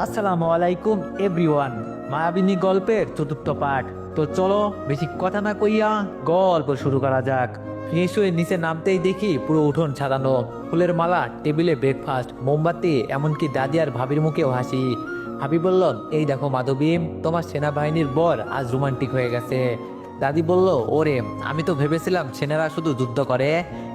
আসসালামু আলাইকুম, এভরিওয়ান। মায়াবিনী গল্পের চতুর্থ পাঠ। তো চলো, বেশি কথা না কইয়া গল্প শুরু করা যাক। হয়ে নিচে নামতেই দেখি পুরো উঠোন ছাড়ানো ফুলের মালা, টেবিলে ব্রেকফাস্ট মোমবাতি, এমনকি দাদি আর ভাবির মুখেও হাসি। ভাবি বলল, এই দেখো মাধবী, তোমার সেনাবাহিনীর বর আজ রোমান্টিক হয়ে গেছে। দাদি বলল, ওরে, আমি তো ভেবেছিলাম সেনারা শুধু যুদ্ধ করে,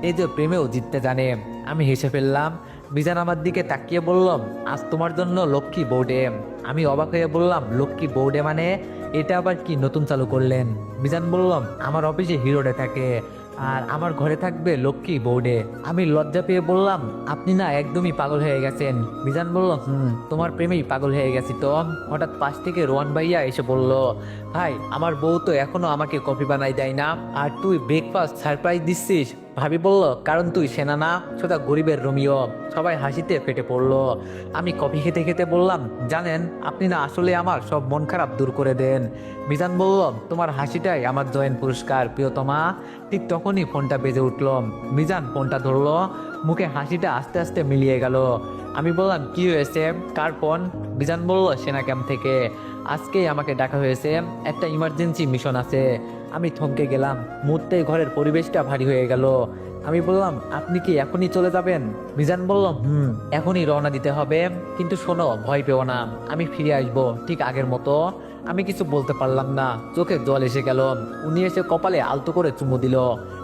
এই যে প্রেমেও জিততে জানে। আমি হেসে ফেললাম মিজান আমার দিকে তাকিয়ে বললাম, আজ তোমার জন্য লক্ষ্মী বোর্ডে আমি অবাক হয়ে বললাম, লক্ষ্মী বোর্ডে মানে? এটা আবার কি নতুন চালু করলেন? মিজান বললাম, আমার অফিসে হিরোডে থাকে আর আমার ঘরে থাকবে লক্ষ্মী বোর্ডে আমি লজ্জা পেয়ে বললাম, আপনি না একদমই পাগল হয়ে গেছেন। মিজান বলল, হুম, তোমার প্রেমেই পাগল হয়ে গেছি তো? হঠাৎ পাশ থেকে রোয়ান ভাইয়া এসে বলল, ভাই, আমার বউ তো এখনও আমাকে কফি বানাই দেয় না। আর তুই ব্রেকফাস্ট সারপ্রাইজ দিচ্ছিস? ভাবি বলল, কারণ তুই সেনা না, সোজা গরিবের রোমিও। সবাই হাসিতে ফেটে পড়ল। আমি কফি খেতে খেতে বললাম, জানেন, আপনি না আসলে আমার সব মন খারাপ দূর করে দেন। মিজান বলল, তোমার হাসিটাই আমার জয়েন পুরস্কার, প্রিয়তমা। ঠিক তখনই ফোনটা বেজে উঠল। মিজান ফোনটা ধরলো। মুখে হাসিটা আস্তে আস্তে মিলিয়ে গেল। আমি বললাম, কি হয়েছে? কার ফোন? মিজান বলল, সেনা ক্যাম্প থেকে। আজকেই আমাকে ডাকা হয়েছে। একটা ইমার্জেন্সি মিশন আছে। আমি থমকে গেলাম। মুহূর্তেই ঘরের পরিবেশটা ভারী হয়ে গেল। আমি বললাম, আপনি কি এখনই চলে যাবেন? মিজান বলল, হুম, এখনই রওনা দিতে হবে। কিন্তু শোনো, ভয় পেও না। আমি ফিরে আসব ঠিক আগের মতো। আমি কিছু বলতে পারলাম না। চোখে জল এসে গেল। উনি এসে কপালে আলতো করে চুমু দিল।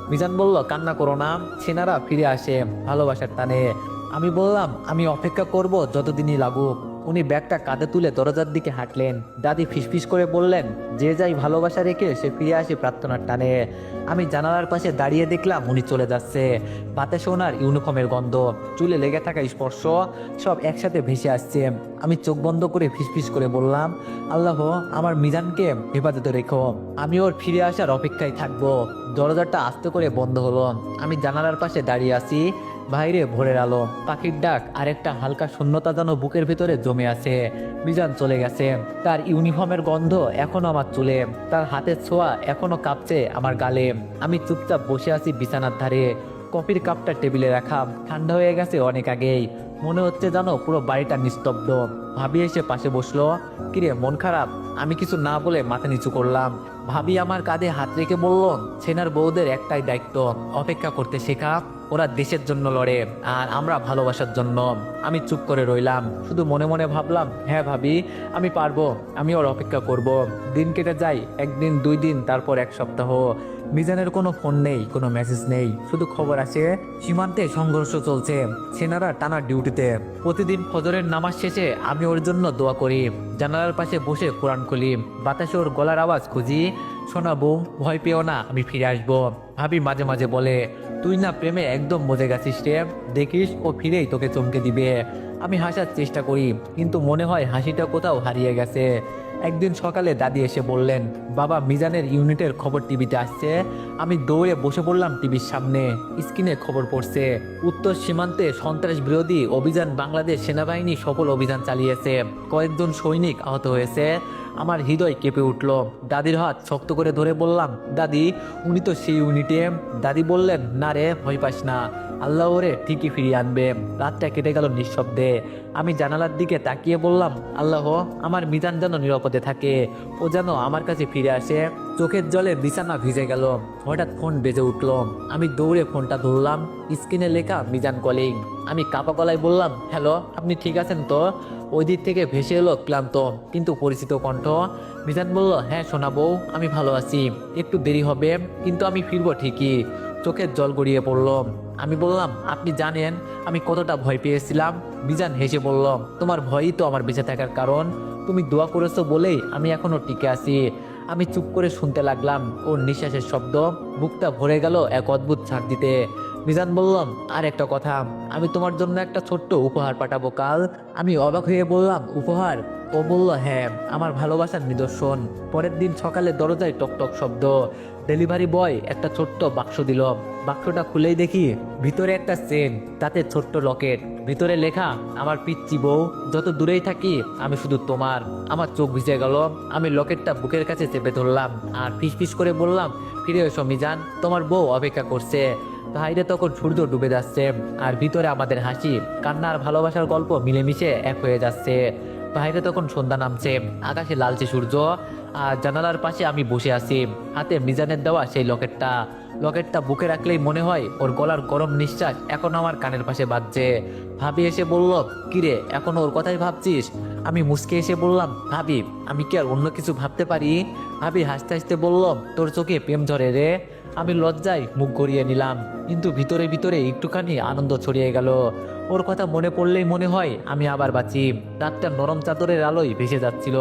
মিজান বলল, কান্না করো না। সেনারা ফিরে আসে ভালোবাসার টানে। আমি বললাম, আমি অপেক্ষা করব যতদিনই লাগুক। উনি ব্যাগটা কাঁধে তুলে দরজার দিকে হাঁটলেন। দাদি ফিসফিস করে বললেন, যে যাই ভালোবাসা রেখে সে ফিরে আসে প্রার্থনার টানে। আমি জানালার পাশে দাঁড়িয়ে দেখলাম উনি চলে যাচ্ছে। বাতাসে ওনার ইউনিফর্মের গন্ধ, চুলে লেগে থাকা স্পর্শ, সব একসাথে ভেসে আসছে। আমি চোখ বন্ধ করে ফিসফিস করে বললাম, আল্লাহ, আমার মিজানকে হেফাজতে রেখো। আমি ওর ফিরে আসার অপেক্ষায় থাকব। দরজাটা আস্তে করে বন্ধ হলো। আমি জানালার পাশে দাঁড়িয়ে আছি। বাইরে ভোরের আলো। পাখির ডাক আর একটা হালকা শূন্যতা যেন বুকের ভিতরে জমে আছে। মিজান চলে গেছে। তার ইউনিফর্মের গন্ধ এখনও আমার চুলে। তার হাতের ছোঁয়া এখনও কাঁপছে আমার গালে। আমি চুপচাপ বসে আছি বিছানার ধারে। কফির কাপটা টেবিলে রাখা। ঠান্ডা হয়ে গেছে অনেক আগেই। মনে হচ্ছে জানো পুরো বাড়িটা নিস্তব্ধ। ভাবি এসে পাশে বসল। কিরে, মন খারাপ? আমি কিছু না বলে মাথা নিচু করলাম। ভাবি আমার কাঁধে হাত রেখে বলল সেনার বউদের একটাই দায়িত্ব, অপেক্ষা করতে শেখা। ওরা দেশের জন্য লড়ে আর আমরা ভালোবাসার জন্য। আমি চুপ করে রইলাম, শুধু মনে মনে ভাবলাম হ্যাঁ ভাবি, আমি পারব, আমি ওর অপেক্ষা করব। দিন কেটে যাই একদিন, দুই দিন, তারপর এক সপ্তাহ। মিজানের কোনো ফোন নেই, কোনো মেসেজ নেই। শুধু খবর আছে, সীমান্তে সংঘর্ষ চলছে। সেনারা টানা ডিউটিতে। প্রতিদিন ফজরের নামাজ শেষে আমি ওর জন্য দোয়া করি। জানালার পাশে বসে কোরআন খুলি। বাতাসে ওর গলার আওয়াজ খুঁজি। শোনাবো ভয় পেও না, আমি ফিরে আসব। ভাবি মাঝে মাঝে বলে, তুই না প্রেমে একদম মজে গেছিস রে। দেখিস, ও ফিরেই তোকে চমকে দিবে। আমি হাসার চেষ্টা করি, কিন্তু মনে হয় হাসিটা কোথাও হারিয়ে গেছে। একদিন সকালে দাদি এসে বললেন, বাবা, মিজানের ইউনিটের খবর টিভিতে আসছে। আমি দৌড়ে বসে পড়লাম টিভির সামনে। স্ক্রিনে খবর পড়ছে, উত্তর সীমান্তে সন্ত্রাস বিরোধী অভিযান বাংলাদেশ সেনাবাহিনী সফল অভিযান চালিয়েছে। কয়েকজন সৈনিক আহত হয়েছে। আমার হৃদয় কেঁপে উঠল। দাদির হাত শক্ত করে ধরে বললাম, দাদি, উনি তো সেই ইউনিটে। দাদি বললেন, না রে, ভয় পাস না। আল্লাহ ওরে ঠিকই ফিরিয়ে আনবে। রাতটা কেটে গেল নিঃশব্দে। আমি জানালার দিকে তাকিয়ে বললাম, আল্লাহ, আমার মিজান যেন নিরাপদে থাকে। ও যেন আমার কাছে ফিরে আসে। চোখের জলে বিছানা ভিজে গেল। হঠাৎ ফোন বেজে উঠল। আমি দৌড়ে ফোনটা ধরলাম। স্ক্রিনে লেখা, মিজান কলিং। আমি কাপা গলায় বললাম, হ্যালো, আপনি ঠিক আছেন তো? ওই দিক থেকে ভেসে এলো ক্লান্ত, কিন্তু পরিচিত কণ্ঠ। মিজান বলল হ্যাঁ শোনাবো আমি ভালো আছি। একটু দেরি হবে, কিন্তু আমি ফিরবো ঠিকই। চোখের জল গড়িয়ে পড়ল। আমি বললাম, আপনি জানেন, আমি কতটা ভয় পেয়েছিলাম? মিজান হেসে বলল, তোমার ভয়ই তো আমার বেঁচে থাকার কারণ। তুমি দোয়া করেছ বলেই আমি এখনও টিকে আছি। আমি চুপ করে শুনতে লাগলাম। ওর নিঃশ্বাসের শব্দ বুকটা ভরে গেল এক অদ্ভুত ছাড় দিতে। মিজান বললাম, আর একটা কথা, আমি তোমার জন্য একটা ছোট্ট উপহার পাঠাবো, কাল। আমি অবাক হয়ে বললাম, উপহার? ও বলল হ্যাঁ আমার ভালোবাসার নিদর্শন। পরের দিন সকালে দরজায় টকটক শব্দ, ডেলিভারি বয়, একটা ছোট্ট বাক্স দিল। বাক্সটা খুলেই দেখি ভিতরে একটা চেন, তাতে ছোট্ট লকেট। ভিতরে লেখা, আমার পিচ্চি বউ, যত দূরেই থাকি, আমি শুধু তোমার। আমার চোখ ভিজে গেল, আমি লকেটটা বুকের কাছে চেপে ধরলাম, আর ফিস ফিস করে বললাম, ফিরে এসো মিজান, তোমার বউ অপেক্ষা করছে। বাইরে তখন সূর্য ডুবে যাচ্ছে আর ভিতরে আমাদের হাসি কান্নার ভালোবাসার গল্প মিলেমিশে এক হয়ে যাচ্ছে। বাইরে তখন সন্ধ্যা নামছে, আকাশে লালচে সূর্য আর জানালার পাশে আমি বসে আছি, হাতে মিজানের দেওয়া সেই লকেটটা। লকেটটা বুকে রাখলেই মনে হয় ওর গলার গরম নিঃশ্বাস এখন আমার কানের পাশে বাজছে। ভাবি এসে বলল, কিরে, এখন ওর কথাই ভাবছিস? আমি মুসকে এসে বললাম, ভাবি, আমি কি আর অন্য কিছু ভাবতে পারি? ভাবি হাসতে হাসতে বলল, তোর চোখে প্রেম ঝরে রে। আমি লজ্জায় মুখ গড়িয়ে নিলাম, কিন্তু ভিতরে ভিতরে একটুখানি আনন্দ ছড়িয়ে গেল। ওর কথা মনে পড়লেই মনে হয় আমি আবার বাঁচি। রাতটা নরম চাদরের আলোয় ভেসে যাচ্ছিল।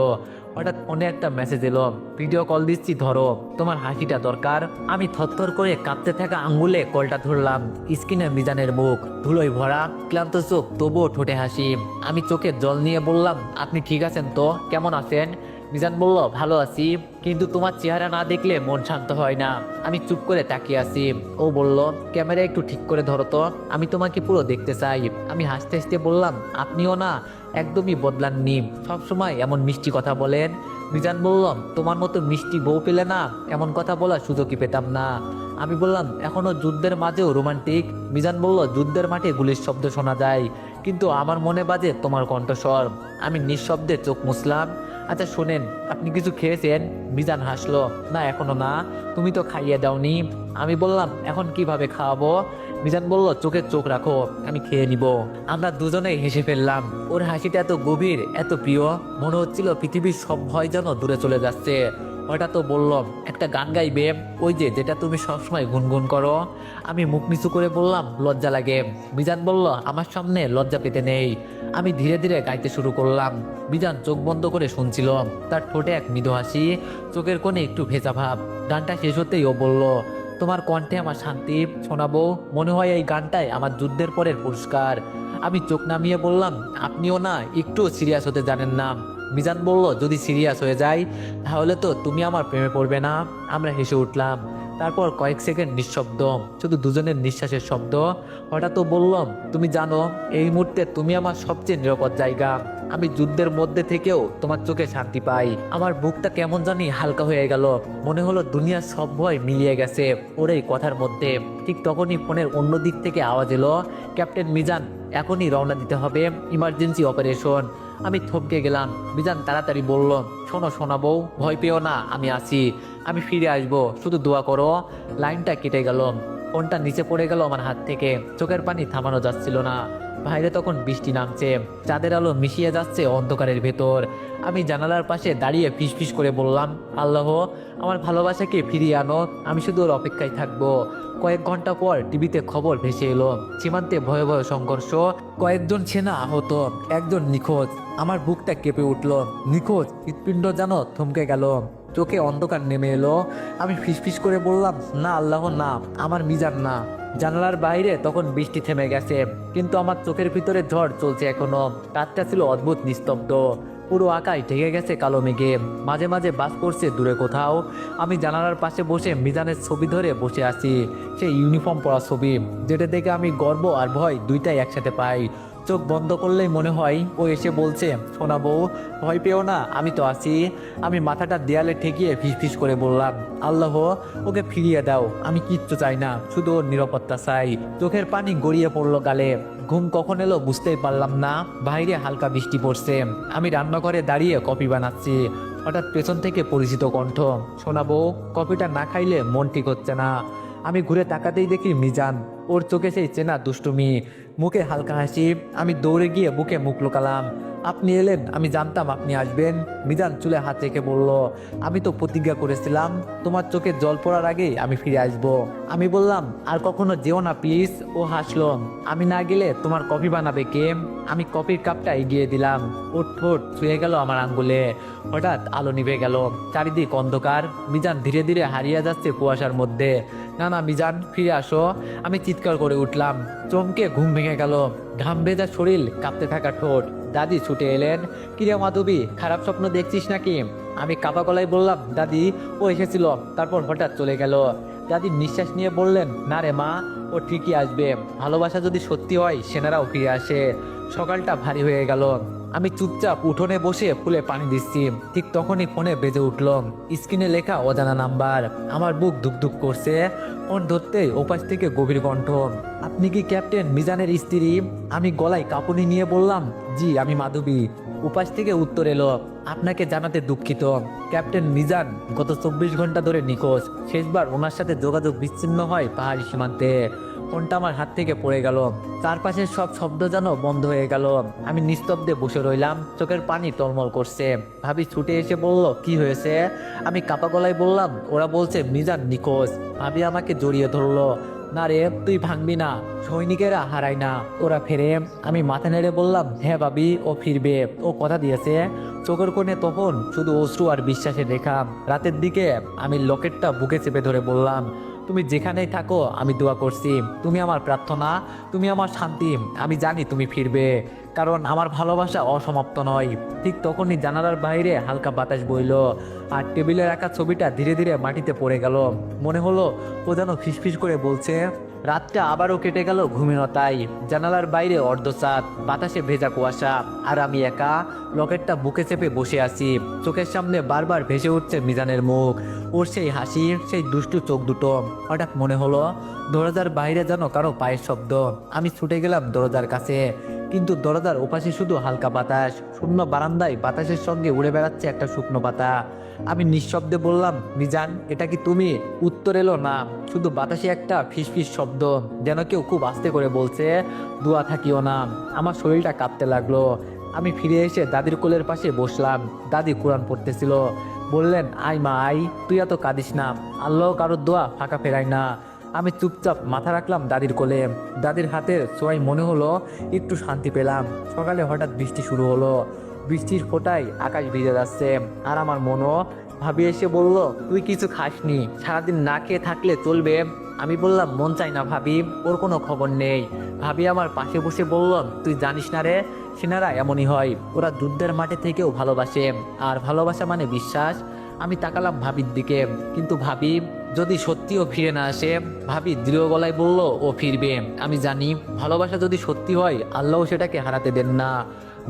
হঠাৎ ফোনে একটা মেসেজ এলো, ভিডিও কল দিচ্ছি, ধরো। তোমার হাসিটা দরকার? আমি থরথর করে কাঁপতে থাকা আঙ্গুলে কলটা ধরলাম। স্ক্রিনে মিজানের মুখ, ধুলোয় ভরা, ক্লান্ত চোখ, তবুও ঠোঁটে হাসি। আমি চোখে জল নিয়ে বললাম, আপনি ঠিক আছেন তো? কেমন আছেন? মিজান বলল, ভালো আছি। কিন্তু তোমার চেহারা না দেখলে মন শান্ত হয় না। আমি চুপ করে তাকিয়ে আছি। ও বলল, ক্যামেরা একটু ঠিক করে ধরো তো। আমি তোমাকে পুরো দেখতে চাই। আমি হাসতে হাসতে বললাম, আপনিও না, একদমই বদলাননি। সবসময় এমন মিষ্টি কথা বলেন। মিজান বললাম তোমার মতো মিষ্টি বউ পেলে না, এমন কথা বলার সুযোগই পেতাম না। আমি বললাম, এখনও যুদ্ধের মাঝেও রোমান্টিক? মিজান বলল, যুদ্ধের মাঠে গুলির শব্দ শোনা যায়, কিন্তু আমার মনে বাজে তোমার কণ্ঠস্বর। আমি নিঃশব্দে চোখ মুছলাম। আচ্ছা শোনেন, আপনি কিছু খেয়েছেন? মিজান হাসলো, না, এখনও না, তুমি তো খাইয়ে দাওনি। আমি বললাম, এখন কীভাবে খাওয়াবো? মিজান বলল, চোখে চোখ রাখো, আমি খেয়ে নিব। আমরা দুজনেই হেসে ফেললাম। ওর হাসিটা এত গভীর, এত প্রিয়, মনে হচ্ছিল পৃথিবীর সব ভয় যেন দূরে চলে যাচ্ছে। হঠাৎ তো বললাম, একটা গান গাইবে। ওই যে, যেটা তুমি সবসময় গুনগুন করো। আমি মুখ নিচু করে বললাম, লজ্জা লাগে। মিজান বলল, আমার সামনে লজ্জা পেতে নেই। আমি ধীরে ধীরে গাইতে শুরু করলাম। মিজান চোখ বন্ধ করে শুনছিল। তার ঠোঁটে এক মৃদু হাসি, চোখের কোণে একটু ভেজা ভাব। গানটা শেষ হতেই ও বলল, তোমার কণ্ঠে আমার শান্তি শোনাবো। মনে হয় এই গানটাই আমার যুদ্ধের পরের পুরস্কার। আমি চোখ নামিয়ে বললাম, আপনিও না একটু সিরিয়াস হতে জানেন না। মিজান বলল, যদি সিরিয়াস হয়ে যায় তাহলে তো তুমি আমার প্রেমে পড়বে না। আমরা হেসে উঠলাম। তারপর কয়েক সেকেন্ড নিঃশব্দ, শুধু দুজনের নিঃশ্বাসের শব্দ। হঠাৎ বললাম তুমি জানো, এই মুহূর্তে তুমি আমার সবচেয়ে নিরাপদ জায়গা। আমি যুদ্ধের মধ্যে থেকেও তোমার চোখে শান্তি পাই। আমার বুকটা কেমন জানি হালকা হয়ে গেল। মনে হলো দুনিয়ার সব ভয় মিলিয়ে গেছে ওর এই কথার মধ্যে। ঠিক তখনই ফোনের অন্য দিক থেকে আওয়াজ এলো, ক্যাপ্টেন মিজান, এখনই রওনা দিতে হবে। Emergency operation. আমি থমকে গেলাম। বিজান তাড়াতাড়ি বলল, শোনো শোনাবো ভয় পেও না, আমি আছি। আমি ফিরে আসব, শুধু দোয়া করো। লাইনটা কেটে গেল। ফোনটা নিচে পড়ে গেল আমার হাত থেকে। চোখের পানি থামানো যাচ্ছিল না। বাইরে তখন বৃষ্টি নামছে। চাঁদের আলো মিশিয়ে যাচ্ছে অন্ধকারের ভেতর। আমি জানালার পাশে দাঁড়িয়ে ফিসফিস করে বললাম, আল্লাহ, আমার ভালোবাসাকে ফিরিয়ে আনো, আমি শুধু ওর অপেক্ষায় থাকব। কয়েক ঘণ্টা পর টিভিতে খবর ভেসে এলো, সীমান্তে ভয় ভয় সংঘর্ষ। কয়েকজন সেনা আহত, একজন নিখোঁজ। আমার বুকটা কেঁপে উঠল। নিখোঁজ হৃৎপিণ্ড যেন থমকে গেল। চোখে অন্ধকার নেমে এলো। আমি ফিসফিস করে বললাম, না আল্লাহ, না, আমার মিজান না। জানালার বাইরে তখন বৃষ্টি থেমে গেছে, কিন্তু আমার চোখের ভিতরে ঝড় চলছে এখনও। রাতটা ছিল অদ্ভুত নিস্তব্ধ। পুরো আকাশ ঢেকে গেছে কালো মেঘে। মাঝে মাঝে বাস করছে দূরে কোথাও। আমি জানালার পাশে বসে মিজানের ছবি ধরে বসে আছি, সেই ইউনিফর্ম পরা ছবি। যেটা দেখে আমি গর্ব আর ভয় দুইটাই একসাথে পাই। চোখ বন্ধ করলেই মনে হয় ও এসে বলছে শোনা বউ, ভয় পেও না, আমি তো আছি। আমি মাথাটা দেয়ালে ঠেকিয়ে ফিসফিস করে বললাম, আল্লাহ, ওকে ফিরিয়ে দাও, আমি কিচ্ছু চাই না, শুধু ওর নিরাপত্তা চাই। চোখের পানি গড়িয়ে পড়ল গালে। ঘুম কখন এলো বুঝতেই পারলাম না, বাইরে হালকা বৃষ্টি পড়ছে। আমি রান্নাঘরে দাঁড়িয়ে কফি বানাচ্ছি, হঠাৎ পেছন থেকে পরিচিত কণ্ঠ শোনাবো কফিটা না খাইলে মন ঠিক হচ্ছে না। আমি ঘুরে তাকাতেই দেখি মিজান, ওর চোখে সেই চেনা দুষ্টুমি। মুখে হালকা হাসি, আমি দৌড়ে গিয়ে বুকে মুখ লোকালাম। আপনি এলেন, আমি জানতাম আপনি আসবেন। মিজান চুলে হাত রেখে বলল, আমি তো প্রতিজ্ঞা করেছিলাম, তোমার চোখে জল পড়ার আগে আমি ফিরে আসব। আমি বললাম, আর কখনো যেও না প্লিজ ও হাসলো। আমি না গেলে তোমার কফি বানাবে কে? আমি কফির কাপটা এগিয়ে দিলাম। ওর ঠোঁট ছুঁয়ে গেল আমার আঙ্গুলে। হঠাৎ আলো নিভে গেল, চারিদিক অন্ধকার। মিজান ধীরে ধীরে হারিয়ে যাচ্ছে কুয়াশার মধ্যে। না না, মিজান, ফিরে আসো। আমি চিৎকার করে উঠলাম। চমকে ঘুম ভেঙে গেল। ঘাম ভেজা শরীর কাঁপতে থাকা ঠোঁট। দাদি ছুটে এলেন, কিরে মাধবী, খারাপ স্বপ্ন দেখছিস নাকি? আমি কাপা গলায় বললাম, দাদি, ও এসেছিল। তারপর হঠাৎ চলে গেল। দাদি নিঃশ্বাস নিয়ে বললেন, না রে মা, ও ঠিকই আসবে। ভালোবাসা যদি সত্যি হয়, সেনারাও ফিরে আসে। সকালটা ভারী হয়ে গেল। আমি চুপচাপ উঠোনে বসে ফুলে পানি দিচ্ছি। ঠিক তখনই ফোনে বেজে উঠল স্ক্রিনে লেখা অজানা নাম্বার। আমার বুক ধুকধুক করছে। ফোন ধরতেই ওপাশ থেকে গভীর কণ্ঠ, আপনি কি ক্যাপ্টেন মিজানের স্ত্রী? আমি গলায় কাঁপুনি নিয়ে বললাম, জি, আমি মাধবী। উপাস থেকে উত্তর এলো, আপনাকে জানাতে দুঃখিত। ক্যাপ্টেন মিজান গত চব্বিশ ঘণ্টা ধরে নিখোঁজ। শেষবার ওনার সাথে যোগাযোগ বিচ্ছিন্ন হয় পাহাড়ি সীমান্তে। ফোনটা আমার হাত থেকে পড়ে গেল। চারপাশের সব শব্দ যেন বন্ধ হয়ে গেল। আমি নিস্তব্ধে বসে রইলাম, চোখের পানি টলমল করছে। ভাবি ছুটে এসে বলল, কি হয়েছে? আমি কাপা গলায় বললাম, ওরা বলছে মিজান নিখোঁজ। ভাবি আমাকে জড়িয়ে ধরলো, না রে, তুই ভাঙবি না, সৈনিকেরা হারায় না, ওরা ফেরে। আমি মাথা নেড়ে বললাম হ্যাঁ ভাবি, ও ফিরবে, ও কথা দিয়েছে। চোখের কোণে তখন শুধু অশ্রু আর বিশ্বাসের রেখা। রাতের দিকে আমি লকেটটা বুকে চেপে ধরে বললাম তুমি যেখানেই থাকো, আমি দোয়া করছি। তুমি আমার প্রার্থনা, তুমি আমার শান্তি, আমি জানি তুমি ফিরবে। কারণ আমার ভালোবাসা অসমাপ্ত নয়। ঠিক তখনই জানালার বাইরে হালকা বাতাস বইল আর টেবিলে রাখা ছবিটা ধীরে ধীরে মাটিতে পড়ে গেল। মনে হলো ও যেন ফিসফিস করে বলছে, রাতটা আবারও কেটে গেল ঘুমিনতাই জানালার বাইরে অর্ধচাঁদ বাতাসে ভেজা কুয়াশা। আর আমি একা, লকেটটা বুকে চেপে বসে আছি। চোখের সামনে বারবার ভেসে উঠছে মিজানের মুখ। ওর সেই হাসি, সেই দুষ্টু চোখ দুটো। হঠাৎ মনে হলো, দরজার বাইরে যেন কারও পায়ের শব্দ। আমি ছুটে গেলাম দরজার কাছে। কিন্তু দরজার ওপাশে শুধু হালকা বাতাস, শূন্য বারান্দায় বাতাসের সঙ্গে উড়ে বেড়াচ্ছে একটা শুকনো পাতা। আমি নিঃশব্দে বললাম, মিজান, এটা কি তুমি? উত্তর এলো, না, শুধু বাতাসে একটা ফিসফিস শব্দ, যেন কেউ খুব আস্তে করে বলছে, দোয়া থাকিও না, আমার শরীরটা কাঁপতে লাগল। আমি ফিরে এসে দাদির কোলের পাশে বসলাম, দাদি কোরআন পড়তেছিল। বললেন আই মা আই তুই এত কাঁদিস না, আল্লাহ কারোর দোয়া ফাঁকা ফেরাই না। আমি চুপচাপ মাথা রাখলাম দাদির কোলে। দাদির হাতের সবাই মনে হলো একটু শান্তি পেলাম। সকালে হঠাৎ বৃষ্টি শুরু হলো। বৃষ্টির ফোঁটায় আকাশ ভিজে যাচ্ছে। আর আমার মনও ভাবি এসে বলল, তুই কিছু খাসনি। সারাদিন না খেয়ে থাকলে চলবে। আমি বললাম, মন চাই না ভাবি, ওর কোনো খবর নেই। ভাবি আমার পাশে বসে বলল, তুই জানিস না রে, সেনারা এমনই হয়। ওরা যুদ্ধের মাঠে থেকেও ভালোবাসে। আর ভালোবাসা মানে বিশ্বাস। আমি তাকালাম ভাবির দিকে, কিন্তু ভাবি যদি সত্যিও ফিরে না আসে, ভাবি দৃঢ় গলায় বলল, ও ফিরবে। আমি জানি ভালোবাসা যদি সত্যি হয় আল্লাহ সেটাকে হারাতে দেন না।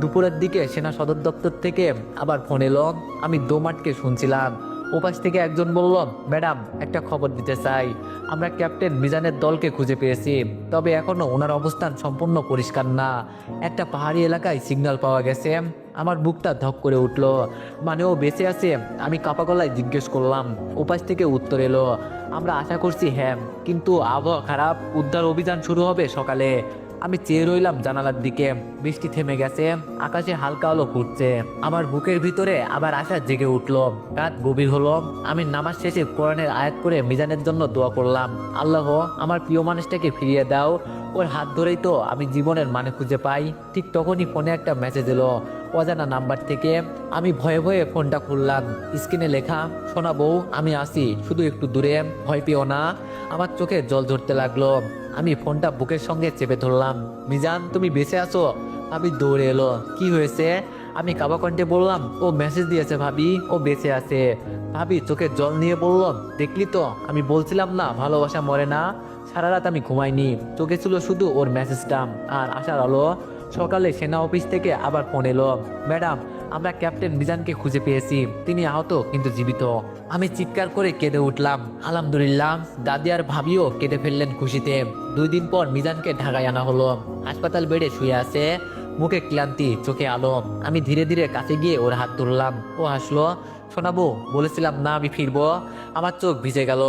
দুপুরের দিকে সেনা সদর দপ্তর থেকে আবার ফোন এলো। আমি দোমাটকে শুনছিলাম। ওপাশ থেকে একজন বলল, ম্যাডাম, একটা খবর দিতে চাই। আমরা ক্যাপ্টেন মিজানের দলকে খুঁজে পেয়েছি, তবে এখনও ওনার অবস্থান সম্পূর্ণ পরিষ্কার না। একটা পাহাড়ি এলাকায় সিগন্যাল পাওয়া গেছে। আমার বুকটা ধক করে উঠল। মানে ও বেঁচে আছে, আমি কাপা গলায় জিজ্ঞেস করলাম। ওপাশ থেকে উত্তর এলো, আমরা আশা করছি হ্যাঁ কিন্তু আবহাওয়া খারাপ, উদ্ধার অভিযান শুরু হবে সকালে। আমি চেয়ে রইলাম জানালার দিকে। বৃষ্টি থেমে গেছে, আকাশে হালকা আলো ফুটছে। আমার বুকের ভিতরে আবার আশা জেগে উঠল। রাত গভীর হলো, আমি নামাজ শেষে কোরআনের আয়াত করে মিজানের জন্য দোয়া করলাম। আল্লাহ, আমার প্রিয় মানুষটাকে ফিরিয়ে দাও। ওর হাত ধরেই তো আমি জীবনের মানে খুঁজে পাই। ঠিক তখনই ফোনে একটা মেসেজ এলো। অজানা নাম্বার থেকে আমি ভয়ে ভয়ে ফোনটা খুললাম। স্ক্রিনে লেখা শোনা বউ, আমি আসি। শুধু একটু দূরে। ভয় পেও না। আমার চোখে জল ঝরতে লাগল। আমি ফোনটা বুকের সঙ্গে চেপে ধরলাম। মিজান, তুমি বেঁচে আছো? আমি দৌড়ে এলো। কি হয়েছে? আমি কাবা কণ্ঠে বললাম, ও মেসেজ দিয়েছে ভাবি, ও বেঁচে আছে। ভাবি চোখে জল নিয়ে বলল, দেখলি তো? আমি বলছিলাম না, ভালোবাসা মরে না। সারা রাত আমি ঘুমাইনি। চোখে ছিল শুধু ওর মেসেজটা আর আসার আলো। সকালে সেনা অফিস থেকে আবার ফোন এলো। ম্যাডাম আমরা ক্যাপ্টেন মিজানকে খুঁজে পেয়েছি। তিনি আহত, কিন্তু জীবিত। আমি চিৎকার করে কেঁদে উঠলাম। আলহামদুলিল্লাহ, দাদি আর ভাবিও কেঁদে ফেললেন খুশিতে। দুই দিন পর মিজানকে ঢাকায় আনা হলো। হাসপাতাল বেডে শুয়ে আছে, মুখে ক্লান্তি, চোখে আলো। আমি ধীরে ধীরে কাছে গিয়ে ওর হাত তুললাম। ও হাসলো, শোনাবো, বলেছিলাম না আমি ফিরবো। আমার চোখ ভিজে গেল।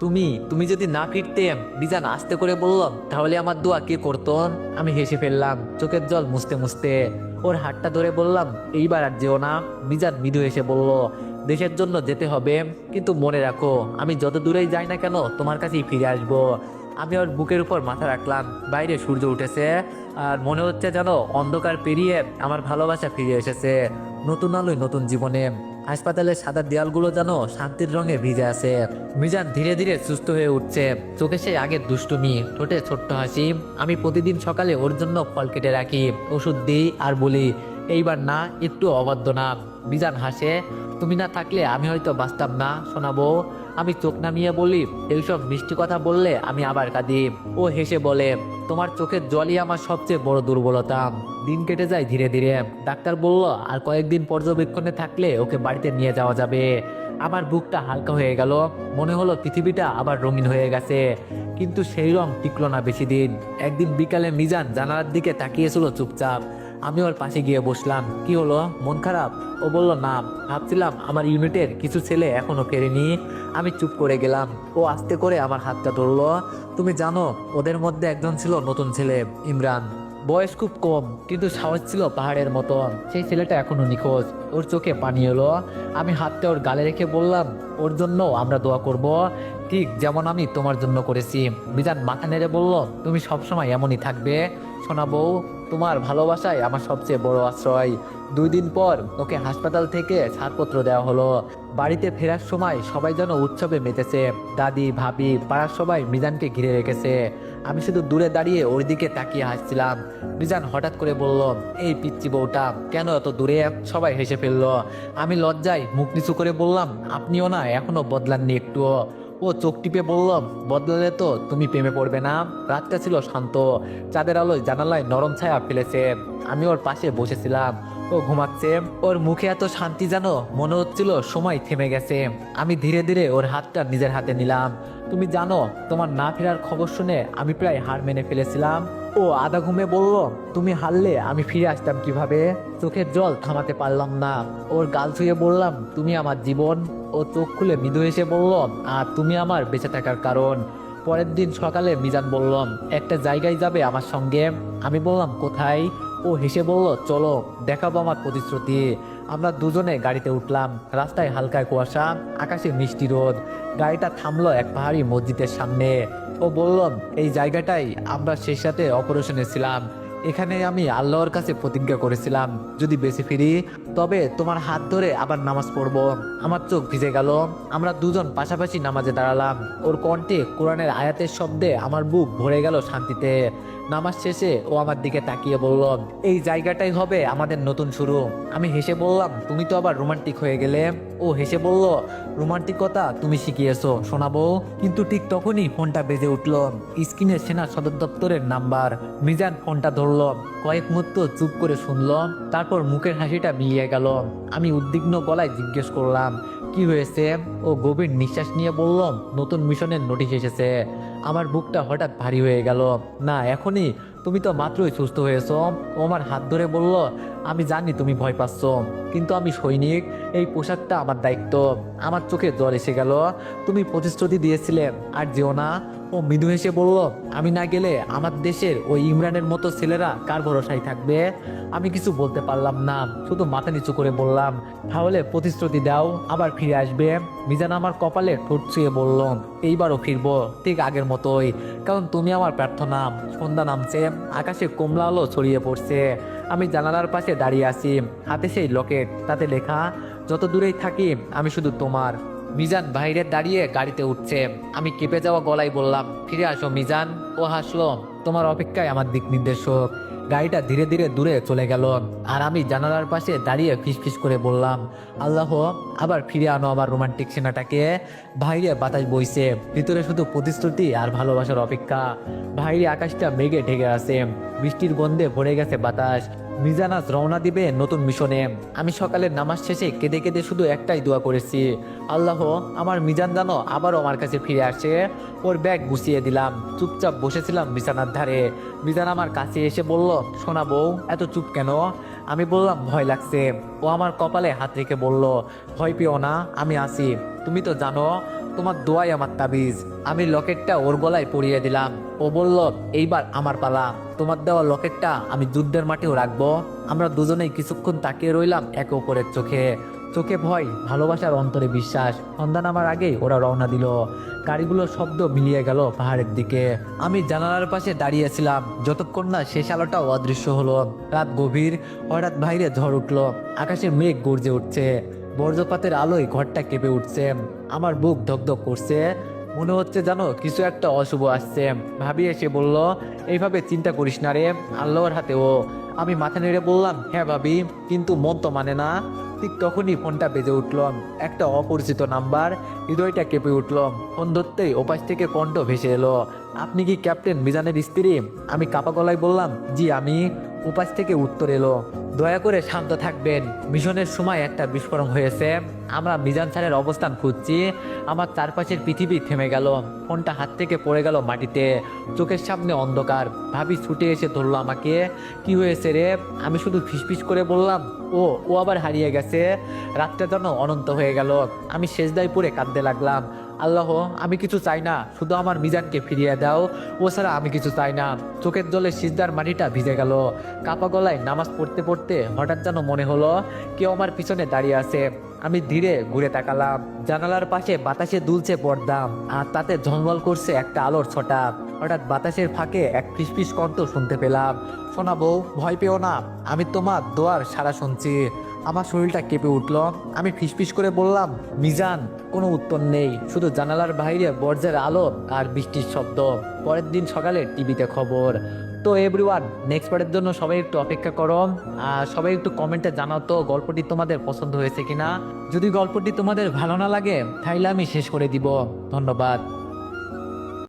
তুমি তুমি যদি না ফিরতে বিজান আস্তে করে বললাম তাহলে আমার দোয়া কে করতো? আমি হেসে ফেললাম, চোখের জল মুছতে মুছতে। ওর হাতটা ধরে বললাম, এইবার আর যেও না। মিজান মৃদু এসে বলল, দেশের জন্য যেতে হবে, কিন্তু মনে রাখো, আমি যত দূরেই যাই না কেন, তোমার কাছেই ফিরে আসব। আমি ওর বুকের উপর মাথা রাখলাম, বাইরে সূর্য উঠেছে, আর মনে হচ্ছে যেন অন্ধকার পেরিয়ে আমার ভালোবাসা ফিরে এসেছে, নতুন আলোয় নতুন জীবনে। হাসপাতালের সাদা দেয়ালগুলো যেন শান্তির রঙে ভিজে আছে। মিজান ধীরে ধীরে সুস্থ হয়ে উঠছে। চোখে সেই আগের দুষ্টুমি, ঠোঁটে ছোট্ট হাসি। আমি প্রতিদিন সকালে ওর জন্য ফল কেটে রাখি, ওষুধ দিই আর বলি, এইবার না, একটু অবাধ্য না। মিজান হাসে, তুমি না থাকলে আমি হয়তো বাঁচতাম না, শোনাবো। আমি চোখ নামিয়ে বলি, এইসব মিষ্টি কথা বললে আমি আবার কাঁদি। ও হেসে বলে তোমার চোখের জলই আমার সবচেয়ে বড় দুর্বলতা। দিন কেটে যায় ধীরে ধীরে। ডাক্তার বলল, আর কয়েকদিন পর্যবেক্ষণে থাকলে ওকে বাড়িতে নিয়ে যাওয়া যাবে। আমার বুকটা হালকা হয়ে গেল। মনে হলো পৃথিবীটা আবার রঙিন হয়ে গেছে। কিন্তু সেই রং টিকল না বেশি দিন একদিন বিকালে মিজান জানালার দিকে তাকিয়েছিল চুপচাপ। আমি ওর পাশে গিয়ে বসলাম। কি হলো? মন খারাপ? ও বলল, না, ভাবছিলাম আমার ইউনিটের কিছু ছেলে এখনও ফেরেনি। আমি চুপ করে গেলাম। ও আস্তে করে আমার হাতটা ধরলো। তুমি জানো, ওদের মধ্যে একজন ছিল নতুন ছেলে, ইমরান। বয়স খুব কম, কিন্তু সাহস ছিল পাহাড়ের মতো। সেই ছেলেটা এখনও নিখোঁজ। ওর চোখে পানি এলো। আমি হাতটা ওর গালে রেখে বললাম, ওর জন্য আমরা দোয়া করব। ঠিক যেমন আমি তোমার জন্য করেছি। মিজান মাথা নেড়ে বলল, তুমি সবসময় এমনই থাকবে। শোনা বউ তোমার ভালোবাসায় আমার সবচেয়ে বড় আশ্রয়। দুই দিন পর ওকে হাসপাতাল থেকে ছাড়পত্র দেওয়া হলো। বাড়িতে ফেরার সময় সবাই যেন উৎসবে মেতেছে। দাদি, ভাবি, পাড়ার সবাই মিজানকে ঘিরে রেখেছে। আমি শুধু দূরে দাঁড়িয়ে ওর দিকে তাকিয়ে হাসছিলাম। মিজান হঠাৎ করে বলল, এই পিচ্ছি বউটা, কেন এত দূরে? সবাই হেসে ফেলল। আমি লজ্জায় মুখ নিচু করে বললাম, আপনিও না এখনও বদলাননি একটুও। ও চোখ টিপে বলল বদলে তো তুমি প্রেমে পড়বে না। রাতটা ছিল শান্ত। চাঁদের আলোয় জানালায় নরম ছায়া ফেলেছে। আমি ওর পাশে বসেছিলাম। ও ঘুমাচ্ছে। ওর মুখে এত শান্তি যেন মনে হচ্ছিল সময় থেমে গেছে। আমি ধীরে ধীরে ওর হাতটা নিজের হাতে নিলাম। তুমি জানো, তোমার না ফেরার খবর শুনে আমি প্রায় হার মেনে ফেলেছিলাম। ও আধা ঘুমে বলল, তুমি হারলে, আমি ফিরে আসতাম কীভাবে? চোখের জল থামাতে পারলাম না। ওর গাল ছুঁয়ে বললাম, তুমি আমার জীবন। ও চোখ খুলে মৃদু এসে বলল, আর তুমি আমার বেঁচে থাকার কারণ। পরের দিন সকালে মিজান বললাম একটা জায়গায় যাবে আমার সঙ্গে? আমি বললাম, কোথায়? ও হেসে বলল, চলো, দেখাবো আমার প্রতিশ্রুতি। আমরা দুজনে গাড়িতে উঠলাম। রাস্তায় হালকা কুয়াশা, আকাশে মিষ্টি রোদ। গাড়িটা থামলো এক পাহাড়ি মসজিদের সামনে। ও বললাম এই জায়গাটাই আমরা শেষ সাথে অপারেশনে ছিলাম। এখানে আমি আল্লাহর কাছে প্রতিজ্ঞা করেছিলাম, যদি বেঁচে ফিরি, তবে তোমার হাত ধরে আবার নামাজ পড়ব। আমার চোখ ভিজে গেল। আমরা দুজন পাশাপাশি নামাজে দাঁড়ালাম। ওর কণ্ঠে কোরআনের আয়াতের শব্দে আমার বুক ভরে গেল শান্তিতে। নামাজ শেষে ও আমার দিকে তাকিয়ে বলল, এই জায়গাটাই হবে আমাদের নতুন শুরু। আমি হেসে বললাম, তুমি তো আবার রোমান্টিক হয়ে গেলে। ও হেসে বলল, রোমান্টিকতা তুমি শিখিয়েছো, শোনাবো। কিন্তু ঠিক তখনই ফোনটা বেজে উঠল স্ক্রিনে সেনা সদর দপ্তরের নাম্বার। মিজান ফোনটা ধরলো, কয়েক মুহূর্ত চুপ করে শুনলো, তারপর মুখের হাসিটা মিলিয়ে গেল। আমি উদ্বিগ্ন গলায় জিজ্ঞেস করলাম, কি হয়েছে? ও গভীর নিঃশ্বাস নিয়ে বললাম নতুন মিশনের নোটিশ এসেছে। আমার বুকটা হঠাৎ ভারী হয়ে গেল। না, এখনই। তুমি তো মাত্রই সুস্থ হয়েছ। ও আমার হাত ধরে বলল, আমি জানি তুমি ভয় পাচ্ছ, কিন্তু আমি সৈনিক। এই পোশাকটা আমার দায়িত্ব। আমার চোখে জল এসে গেল। তুমি প্রতিশ্রুতি দিয়েছিলে, আর যেও না। ও মৃদু হেসে বলল, আমি না গেলে আমার দেশের ওই ইমরানের মতো ছেলেরা কার ভরসায় থাকবে? আমি কিছু বলতে পারলাম না, শুধু মাথা নিচু করে বললাম, তাহলে প্রতিশ্রুতি দাও, আবার ফিরে আসবে। মিজান আমার কপালে ঠোঁট ছুঁয়ে বলল, এইবারও ফিরবো, ঠিক আগের মতোই, কারণ তুমি আমার প্রার্থনা। সন্ধ্যা নামছে, আকাশে কমলা আলো ছড়িয়ে পড়ছে। আমি জানালার পাশে দাঁড়িয়ে আছি, হাতে সেই লকেট, তাতে লেখা যত দূরেই থাকি, আমি শুধু তোমার। মিজান বাইরে দাঁড়িয়ে গাড়িতে উঠছে। আমি কেঁপে যাওয়া গলায় বললাম, ফিরে আসো মিজান। ও হাসলো, তোমার অপেক্ষায় আমার দিক নির্দেশক। গাড়িটা ধীরে ধীরে দূরে চলে গেল। আর আমি জানালার পাশে দাঁড়িয়ে ফিসফিস করে বললাম, আল্লাহ, আবার ফিরে আনো আমার রোমান্টিক সেনাটাকে। বাইরে বাতাস বইছে, ভিতরে শুধু প্রতিশ্রুতি আর ভালোবাসার অপেক্ষা। বাইরে আকাশটা মেঘে ঢেকে আছে, বৃষ্টির গন্ধে ভরে গেছে বাতাস। মিজানাজ রওনা দিবে নতুন মিশনে। আমি সকালে নামাজ শেষে কেঁদে কেঁদে শুধু একটাই দোয়া করেছি। আল্লাহ, আমার মিজান জানো আবারও আমার কাছে ফিরে আসে। ওর ব্যাগ গুছিয়ে দিলাম। চুপচাপ বসেছিলাম বিছানার ধারে। মিজান আমার কাছে এসে বলল, শোনা বউ, এত চুপ কেন? আমি বললাম, ভয় লাগছে। ও আমার কপালে হাত রেখে বলল, ভয় পেও না, আমি আসি তুমি তো জানো তোমার দোয়াই আমার তাবিজ। আমি লকেটটা ওর গলায় পরিয়ে দিলাম। ও বলল, এইবার আমার পালা। তোমার দেওয়া লকেটটা আমি যুদ্ধের মাঠেও রাখব। আমরা দুজনেই কিছুক্ষণ তাকিয়ে রইলাম একে অপরের চোখে। চোখে ভয়, ভালোবাসার অন্তরে বিশ্বাস। সন্ধান আমার আগেই ওরা রওনা দিল। গাড়িগুলোর শব্দ মিলিয়ে গেল পাহাড়ের দিকে। আমি জানালার পাশে দাঁড়িয়েছিলাম। যতক্ষণ না শেষ আলোটাও অদৃশ্য হলো। রাত গভীর, হঠাৎ বাইরে ঝড় উঠল। আকাশে মেঘ গর্জে উঠছে। বর্জ্যপাতের আলোয় ঘরটা কেঁপে উঠছে। আমার বুক ধকধক করছে। মনে হচ্ছে জানো কিছু একটা অশুভ আসছে। ভাবি এসে বলল, এইভাবে চিন্তা করিস না রে, আল্লাহর হাতে ও। আমি মাথা নেড়ে বললাম হ্যাঁ ভাবি, কিন্তু মন তো মানে না। ঠিক তখনই ফোনটা বেজে উঠল। একটা অপরিচিত নাম্বার, হৃদয়টা কেঁপে উঠল। ফোন ধরতেই ওপাশ থেকে কণ্ঠ ভেসে এলো, আপনি কি ক্যাপ্টেন মিজানের স্ত্রী? আমি কাপা গলায় বললাম, জি আমি। উপাস থেকে উত্তর এলো দয়া করে শান্ত থাকবেন। মিশনের সময় একটা বিস্ফোরণ হয়েছে। আমরা মিজান স্যারের অবস্থান খুঁজছি। আমার চারপাশের পৃথিবী থেমে গেল। ফোনটা হাত থেকে পড়ে গেল মাটিতে। চোখের সামনে অন্ধকার। ভাবি ছুটে এসে ধরলো আমাকে। কি হয়েছে রে? আমি শুধু ফিসফিস করে বললাম। ও ও আবার হারিয়ে গেছে। রাতটা যেন অনন্ত হয়ে গেল। আমি শেষদায় পড়ে কাঁদতে লাগলাম। আল্লাহ, আমি কিছু চাই না। শুধু আমার মিজানকে ফিরিয়ে দাও। ও ছাড়া আমি কিছু চাই না। চোখের জলে সিজদার মাটিটা ভিজে গেল। কাপা গলায় নামাজ পড়তে পড়তে হঠাৎ যেন মনে হলো, কেউ আমার পিছনে দাঁড়িয়ে আছে। আমি ধীরে ঘুরে তাকালাম। জানালার পাশে বাতাসে দুলছে পর্দা আর তাতে ঝলমল করছে একটা আলোর ছটা। হঠাৎ বাতাসের ফাঁকে এক ফিসফিস কণ্ঠ শুনতে পেলাম। শোনা বউ, ভয় পেও না, আমি তোমার দোয়ার সারা শুনছি। আমার শরীরটা কেঁপে উঠল। আমি ফিসফিস করে বললাম, মিজান, কোনো উত্তর নেই। শুধু জানালার বাইরে বর্জ্যের আলো আর বৃষ্টির শব্দ। পরের দিন সকালে টিভিতে খবর। তো এভরিওয়ান নেক্সট পার্টের জন্য সবাই একটু অপেক্ষা করো। আর সবাই একটু কমেন্টে জানাও তো গল্পটি তোমাদের পছন্দ হয়েছে কিনা। যদি গল্পটি তোমাদের ভালো না লাগে তাহলে আমি শেষ করে দিব। ধন্যবাদ।